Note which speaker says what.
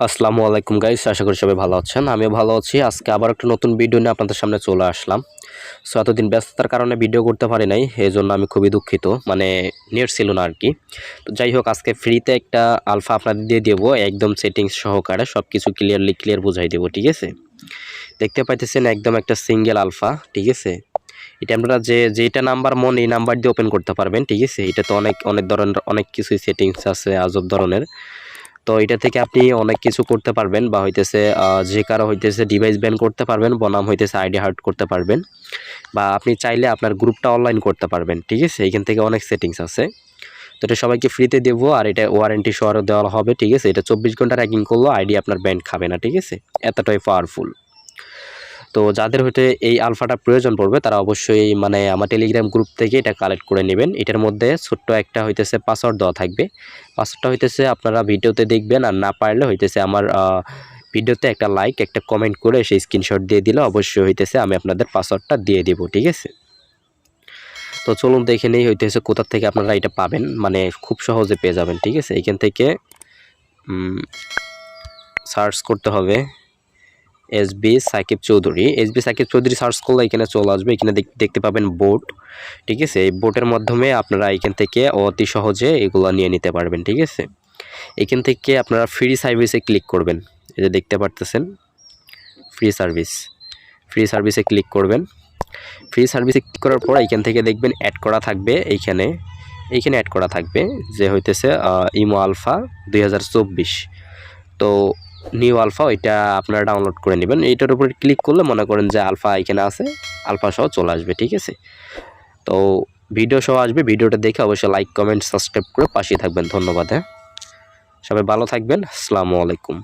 Speaker 1: আসসালামু আলাইকুম গাইস আশা করি সবাই ভালো আছেন। আমিও ভালো আছি। আজকে আবার একটা নতুন ভিডিও নিয়ে আপনাদের সামনে চলে আসলাম। সো এতদিন ব্যস্ততার কারণে ভিডিও করতে পারি নাই এই জন্য আমি খুবই দুঃখিত। মানে নেট ছিল না আর কি তো যাই হোক, আজকে ফ্রিতে একটা আলফা আপনাদের দিয়ে দেবো, একদম সেটিংস সহকারে। সব কিছু ক্লিয়ারলি ক্লিয়ার বুঝাই দেবো, ঠিক আছে? দেখতে পাইতেছেন একদম একটা সিঙ্গেল আলফা ঠিক আছে? এটা আপনারা যে, যেটা নাম্বার মন, এই নাম্বার দিয়ে ওপেন করতে পারবেন, ঠিক আছে? এটা তো অনেক অনেক ধরনের, অনেক কিছুই সেটিংস আছে আজব ধরনের। তো এটা থেকে আপনি অনেক কিছু করতে পারবেন বা হইতেছে যে কারও হইতেছে ডিভাইস ব্যান করতে পারবেন, বনাম হইতেছে আইডি হার্ট করতে পারবেন বা আপনি চাইলে আপনার গ্রুপটা অনলাইন করতে পারবেন, ঠিক আছে? এখান থেকে অনেক সেটিংস আছে। তো এটা সবাইকে ফ্রিতে দেবো আর এটা ওয়ারেন্টি সহ দেওয়া হবে, ঠিক আছে? এটা চব্বিশ ঘণ্টা র্যাকিং করল আইডি আপনার ব্যান্ড খাবে না, ঠিক আছে? এতটাই পাওয়ারফুল তো যাদের হতে এই আলফাটা প্রয়োজন পড়বে, তারা অবশ্যই মানে আমার টেলিগ্রাম গ্রুপ থেকে এটা কালেক্ট করে নেবেন। এটার মধ্যে ছোট্ট একটা হইতেছে পাসওয়ার্ড দেওয়া থাকবে। পাসওয়ার্ডটা হইতেছে আপনারা ভিডিওতে দেখবেন আর না পারলে হইতেছে আমার ভিডিওতে একটা লাইক একটা কমেন্ট করে সেই স্ক্রিনশট দিয়ে দিলে অবশ্যই হইতেছে আমি আপনাদের পাসওয়ার্ডটা দিয়ে দিব, ঠিক আছে? তো চলুন দেখে নেই হইতেছে কোথা থেকে আপনারা এটা পাবেন। মানে খুব সহজে পেয়ে যাবেন, ঠিক আছে? এখান থেকে সার্চ করতে হবে। S B Sakib Chowdhury. S B Sakib Chowdhury search করলে এখানে চলে আসবে। এখানে দেখতে পাবেন বোট ঠিক আছে? এই বোটের মাধ্যমে আপনারা এখান থেকে অতি সহজে এগুলো নিয়ে নিতে পারবেন, ঠিক আছে? এখান থেকে আপনারা ফ্রি সার্ভিসে ক্লিক করবেন। এই যে দেখতে পারতেছেন? ফ্রি সার্ভিস ফ্রি সার্ভিসে ক্লিক করবেন। ফ্রি সার্ভিসে ক্লিক করার পর এখান থেকে দেখবেন অ্যাড করা থাকবে এইখানে। এইখানে অ্যাড করা থাকবে যে হইতেছে ইমো আলফা দুই হাজার চব্বিশ। তো নিউ আলফা ওইটা আপনারা ডাউনলোড করে নেবেন। এটার উপরে ক্লিক করলে মনে করেন যে আলফা এখানে আছে আলফা সহ চলে আসবে, ঠিক আছে? তো ভিডিও সহ আসবে ভিডিওটা দেখে অবশ্যই লাইক কমেন্ট সাবস্ক্রাইব করে পাশে থাকবেন। ধন্যবাদ হ্যাঁ? সবাই ভালো থাকবেন। আসসালামু আলাইকুম।